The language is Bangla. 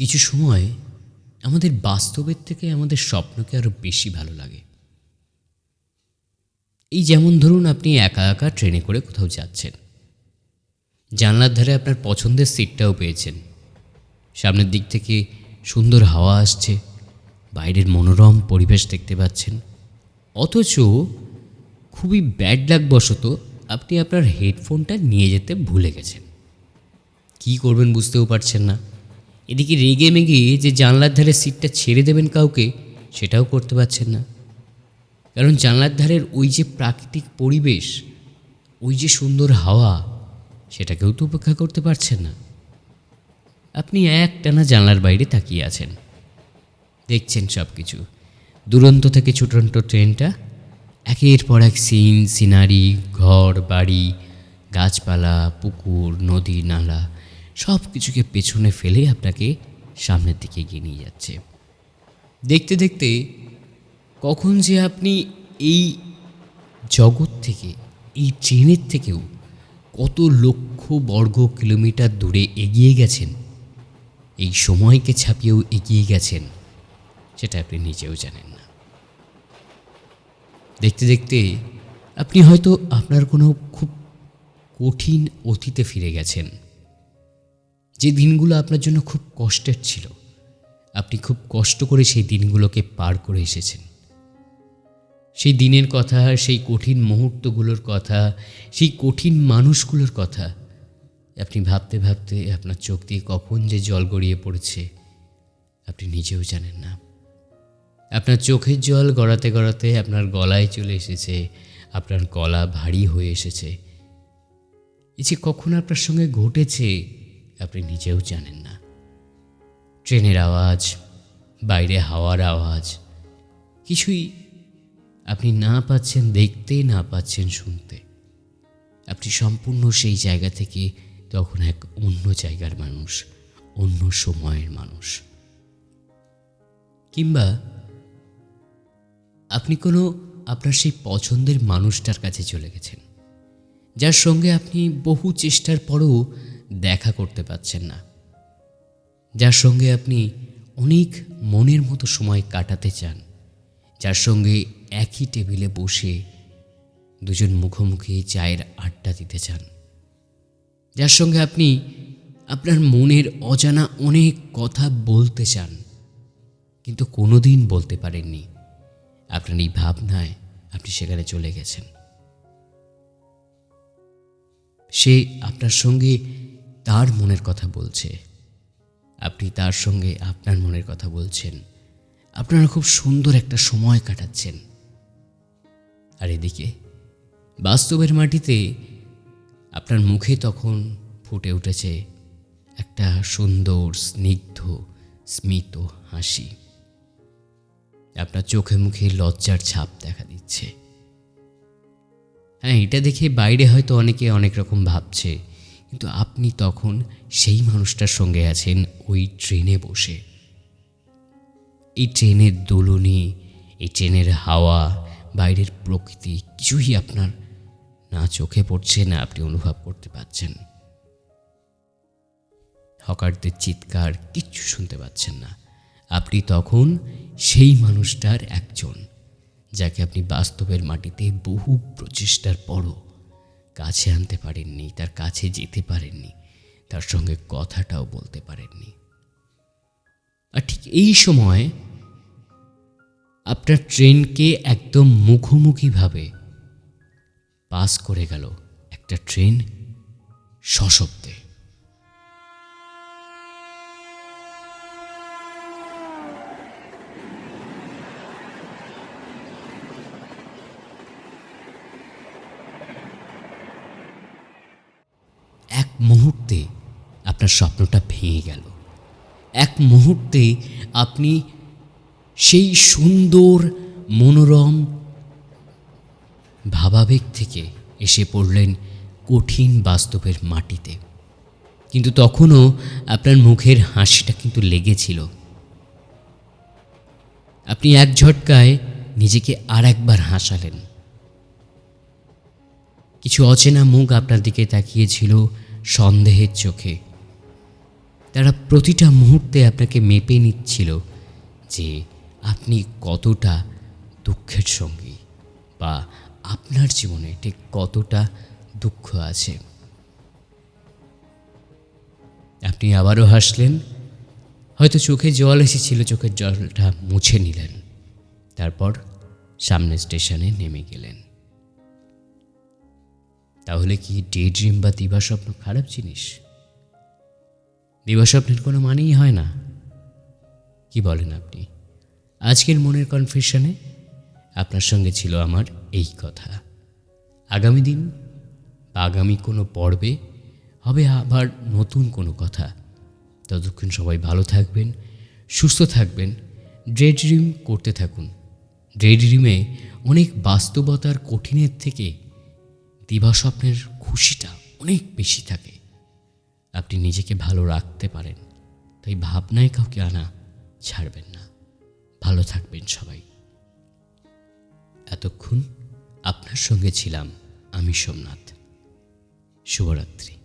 কিছু সময় আমাদের বাস্তবের থেকে আমাদের স্বপ্নকে আরও বেশি ভালো লাগে। এই যেমন ধরুন আপনি একা একা ট্রেনে করে কোথাও যাচ্ছেন। জানলার ধারে আপনার পছন্দের সিটটাও পেয়েছেন। সামনের দিক থেকে সুন্দর হাওয়া আসছে, বাইরের মনোরম পরিবেশ দেখতে পাচ্ছেন। অথচ খুবই ব্যাড লাগবশত আপনি আপনার হেডফোনটা নিয়ে যেতে ভুলে গেছেন। কি করবেন বুঝতেও পারছেন না। এদিকে রেগে মেগে যে জানলার ধারে সিটটা ছেড়ে দেবেন কাউকে, সেটাও করতে পারছেন না। কারণ জানলার ধারের ওই যে প্রাকৃতিক পরিবেশ, ওই যে সুন্দর হাওয়া, সেটাকেও তো উপেক্ষা করতে পারছেন না। আপনি একটানা জানলার বাইরে তাকিয়ে আছেন। দেখছেন সব কিছু দুরন্ত থেকে ছুটন্ত ট্রেনটা, একের পর এক সিন, সিনারি, ঘর, বাড়ি, গাছপালা, পুকুর নদী নালা সব কিছুকে পেছনে ফেলে আপনাকে সামনের দিকে এগিয়ে নিয়ে যাচ্ছে। দেখতে দেখতে কখন যে আপনি এই জগৎ থেকে, এই ট্রেনের থেকেও কত লক্ষ বর্গ কিলোমিটার দূরে এগিয়ে গেছেন, এই সময়কে ছাপিয়েও এগিয়ে গেছেন, সেটা আপনি নিজেও জানেন না। দেখতে দেখতে আপনি হয়তো আপনার কোনো খুব কঠিন অতীতে ফিরে গেছেন। যে দিনগুলো আপনার জন্য খুব কষ্টের ছিল, আপনি খুব কষ্ট করে সেই দিনগুলোকে পার করে এসেছেন। সেই দিনের কথা, সেই কঠিন মুহূর্তগুলোর কথা, সেই কঠিন মানুষগুলোর কথা, আপনি ভাবতে ভাবতে আপনার চোখ দিয়ে কখন যে জল গড়িয়ে পড়েছে, আপনি নিজেও জানেন না। আপনার চোখের জল গড়াতে গড়াতে আপনার গলায় চলে এসেছে, আপনার গলা ভারী হয়ে এসেছে। এই যে কখন আপনার সঙ্গে ঘটেছে আপনি নিজেও জানেন না। ট্রেনের আওয়াজ, বাইরে হাওয়ার আওয়াজ, কিছুই আপনি না পাচ্ছেন দেখতে, না পাচ্ছেন শুনতে। আপনি সম্পূর্ণ সেই জায়গা থেকে তখন এক অন্য জায়গার মানুষ, অন্য সময়ের মানুষ। কিংবা আপনি কোনো আপনার সেই পছন্দের মানুষটার কাছে চলে গেছেন, যার সঙ্গে আপনি বহু চেষ্টার পরও দেখা করতে পারছেন না। যার সঙ্গে আপনি অনেক মনের মতো সময় কাটাতে চান, যার সঙ্গে একই টেবিলে বসে দুজন মুখোমুখি চায়ের আড্ডা দিতে চান, যার সঙ্গে আপনি আপনার মনের অজানা অনেক কথা বলতে চান, কিন্তু কোনোদিন বলতে পারেননি। আপনার এই ভাবনায় আপনি সেখানে চলে গেছেন। সে আপনার সঙ্গে তার মনের কথা বলছে। আপনি তার সঙ্গে আপনার মনের কথা বলছেন। আপনারা খুব সুন্দর একটা সময় কাটাচ্ছেন। আর এদিকে, বাস্তবের মাটিতে আপনার মুখে তখন ফুটে উঠেছে একটা সুন্দর, স্নিগ্ধ, স্মিত হাসি। আপনার চোখে মুখে লজ্জার ছাপ দেখা দিচ্ছে। হ্যাঁ এটা দেখে বাইরে হয়তো অনেকে অনেক রকম ভাবছে। কিন্তু আপনি তখন সেই মানুষটার সঙ্গে আছেন ওই ট্রেনে বসে। এই ট্রেনের দোলনি, এই ট্রেনের হাওয়া, বাইরের প্রকৃতি কিছুই আপনার না চোখে পড়ছে, না আপনি অনুভব করতে পারছেন হকারদের চিৎকার কিচ্ছু শুনতে পাচ্ছেন না। আপনি তখন সেই মানুষটার একজন, যাকে আপনি বাস্তবের মাটিতে বহু প্রচেষ্টার পরও কাছে আনতে পারেননি, তার কাছে যেতে পারেননি, তার সঙ্গে কথাটাও বলতে পারেননি। আর ঠিক এই সময় আপনার ট্রেনকে একদম মুখোমুখিভাবে পাস করে গেল একটা ট্রেন সশব্দে এক মুহূর্তে আপনার স্বপ্নটা ভেঙে গেল। এক মুহূর্তে আপনি সেই সুন্দর, মনোরম ভাবাবেগ থেকে এসে পড়লেন কঠিন বাস্তবের মাটিতে। কিন্তু তখনও আপনার মুখের হাসিটা কিন্তু লেগেছিল। আপনি এক ঝটকায় নিজেকে আর একবার হাসালেন। কিছু অচেনা মুখ আপনার দিকে তাকিয়েছিল সন্দেহের চোখে। তারা প্রতিটা মুহূর্তে আপনাকে মেপে নিচ্ছিল যে আপনি কতটা দুঃখের সঙ্গী বা আপনার জীবনে ঠিক কতটা দুঃখ আছে। আপনি আবারও হাসলেন। হয়তো চোখে জল এসেছিল, চোখের জলটা মুছে নিলেন। তারপর সামনের স্টেশনে নেমে গেলেন। তাহলে কি ডে ড্রিম বা দিবাস্বপ্ন খারাপ জিনিস? দিবাস্বপ্নের কোনো মানেই হয় না। কি বলেন আপনি? আজকের মনের কনফিউশনে আপনার সঙ্গে ছিল আমার এই কথা। আগামী দিন বা আগামী কোনো পর্বে হবে আবার নতুন কোনো কথা। ততক্ষণ সবাই ভালো থাকবেন, সুস্থ থাকবেন ড্রে ড্রিম করতে থাকুন। ড্রে ড্রিমে অনেক বাস্তবতার কঠিনের থেকে দিবাস্বপ্নের খুশিটা অনেক বেশি থাকে। আপনি নিজেকে ভালো রাখতে পারেন, তাই ভাবনায় কাউকে আনা ছাড়বেন না। ভালো থাকবেন সবাই। এতক্ষণ আপনার সঙ্গে ছিলাম আমি সোমনাথ। শুভরাত্রি।